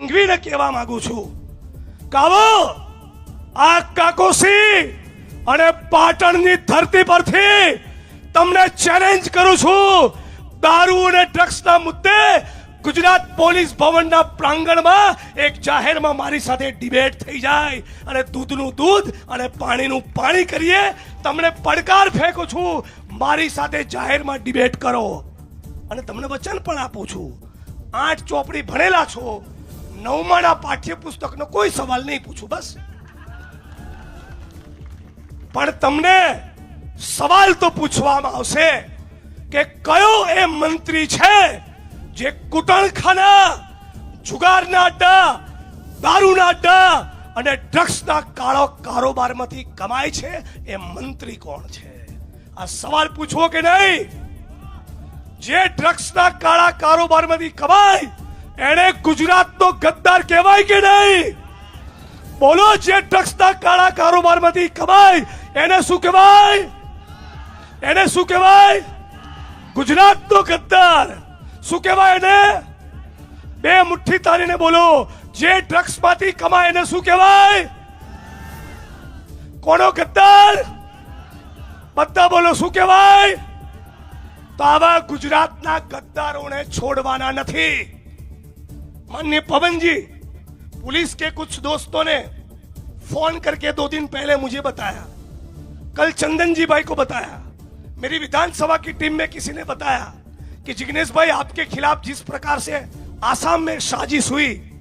સંઘવીને કહેવા માંગુ છું. કાવો, આ કાકોસી અને પાટણની ધરતી પરથી તમને ચેલેન્જ કરું છું. દારૂ અને ડ્રગ્સના મુદ્દે ગુજરાત પોલીસ ભવનના પ્રાંગણમાં એક જાહેરમાં મારી સાથે ડિબેટ થઈ જાય. અને દૂધનું દૂધ અને પાણીનું પાણી કરીએ. તમને પડકાર ફેંકું છું. મારી સાથે જાહેરમાં ડિબેટ કરો. અને તમને વચન પણ આપું છું. આઠ ચોપડી ભણેલા છો. નવમાના પાઠ્યપુસ્તકનો કોઈ સવાલ નહીં પૂછું, બસ. પણ તમને સવાલ તો પૂછવામાં આવશે કે કયો એ મંત્રી છે જે કુટણખાના, જુગારના અડ્ડા દારૂના અડ્ડા અને ડ્રગ્સના કાળો કારોબારમાંથી કમાય છે? એ મંત્રી કોણ છે? આ સવાલ પૂછવો કે નહીં? જે ડ્રગ્સના કાળા કારોબારમાંથી કમાય એને ગુજરાતનો ગદ્દાર કહેવાય કે નહીં? બોલો, જે ડ્રગ્સના કાળા કારોબારમાંથી કમાય, એને શું કહેવાય? એને શું કહેવાય? ગુજરાતનો ગદ્દાર. શું કહેવાય એને? બે મુઠ્ઠી તારીને બોલો, જે ડ્રગ્સમાંથી કમાય, એને શું કહેવાય? કોનો ગદ્દાર? બધા બોલો, શું કહેવાય? તો આવા ગુજરાતના ગદ્દારોને છોડવાના નથી. माननीय पवन जी, पुलिस के कुछ दोस्तों ने फ़ोन करके दो दिन पहले मुझे बताया। कल चंदन जी भाई को बताया। मेरी विधानसभा की टीम में किसी ने बताया कि जिग्नेश भाई आपके खिलाफ जिस प्रकार से आसाम में साजिश हुई,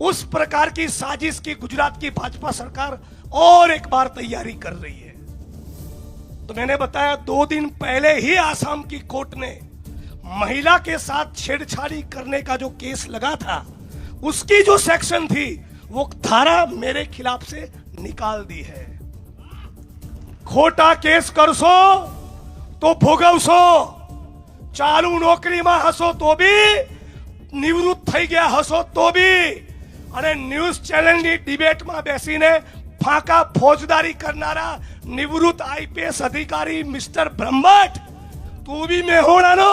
उस प्रकार की साजिश की गुजरात की भाजपा सरकार और एक बार तैयारी कर रही है। तो मैंने बताया, दो दिन पहले ही आसाम की कोर्ट ने महिला के साथ छेड़छाड़ी करने का जो केस लगा था उसकी जो सेक्शन थी वो धारा मेरे खिलाफ से निकाल दी है ખોટા કેસ કરશો તો ભોગવશો ચાલુ નોકરીમાં હશો તો બી નિવૃત્ત થઈ ગયા હશો તો બી અને ન્યૂઝ ચેનલની ડિબેટમાં બેસીને ફાંકા ફોજદારી કરનારા નિવૃત્ત આઈપીએસ અધિકારી મિસ્ટર બ્રહ્મભટ્ટ તું બી મેહોણાનો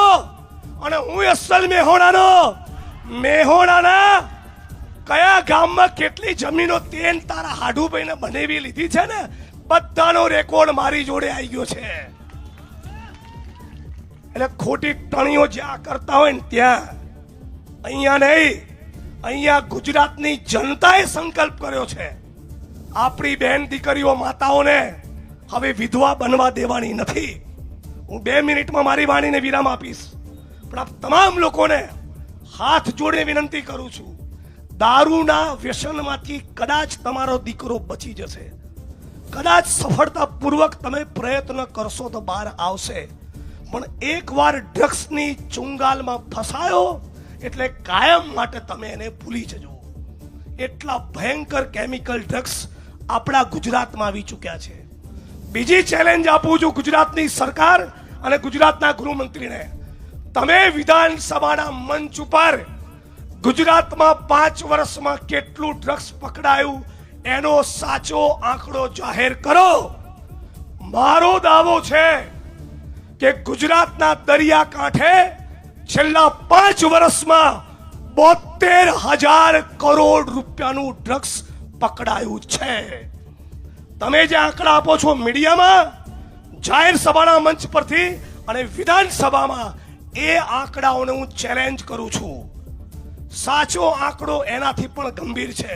અને હું અસલ મેહોણાનો? મેહોણાના કયા ગામમાં કેટલી જમીનો તેન તારા હાડુભાઈને બનાવી લીધી છે ને? બધાનો રેકોર્ડ મારી જોડે આવી ગયો છે. એટલે ખોટી ટણીઓ જ્યાં કરતા હોય ને ત્યાં. અહીંયા નહીં, અહીંયા ગુજરાતની જનતાએ સંકલ્પ કર્યો છે. આપણી બેન દીકરીઓ માતાઓને હવે વિધવા બનવા દેવાની નથી. હું બે મિનિટમાં મારી વાણીને વિરામ આપીશ. પણ આપ તમામ લોકોને હાથ જોડે વિનંતી કરું છું, દારૂના વ્યસનમાંથી કદાચ તમારો દીકરો બચી જશે. કદાચ સફળતાપૂર્વક તમે પ્રયત્ન કરશો તો બહાર આવશે. પણ એકવાર ડ્રગ્સની ચુંગાલમાં ફસાયો, એટલે કાયમ માટે તમે એને ભૂલી જજો. એટલા ભયંકર કેમિકલ ડ્રગ્સ આપણા ગુજરાતમાં આવી ચૂક્યા છે. બીજી ચેલેન્જ આપું છું ગુજરાતની સરકાર અને ગુજરાતના ગૃહમંત્રીને. તમે વિધાનસભાના મંચ ઉપર ગુજરાતમાં પાંચ વર્ષમાં કેટલું ડ્રગ્સ પકડાયું, એનો સાચો આંકડો જાહેર કરો. મારો દાવો છે કે ગુજરાતના દરિયાકાંઠે છેલ્લા પાંચ વર્ષમાં બોતેર હજાર કરોડ રૂપિયાનું ડ્રગ્સ પકડાયું છે. તમે જે આંકડા આપો છો મીડિયામાં, જાહેર સભાના મંચ પરથી અને વિધાનસભામાં એ આંકડાઓને હું ચેલેન્જ કરું છું. સાચો આંકડો એનાથી પણ ગંભીર છે.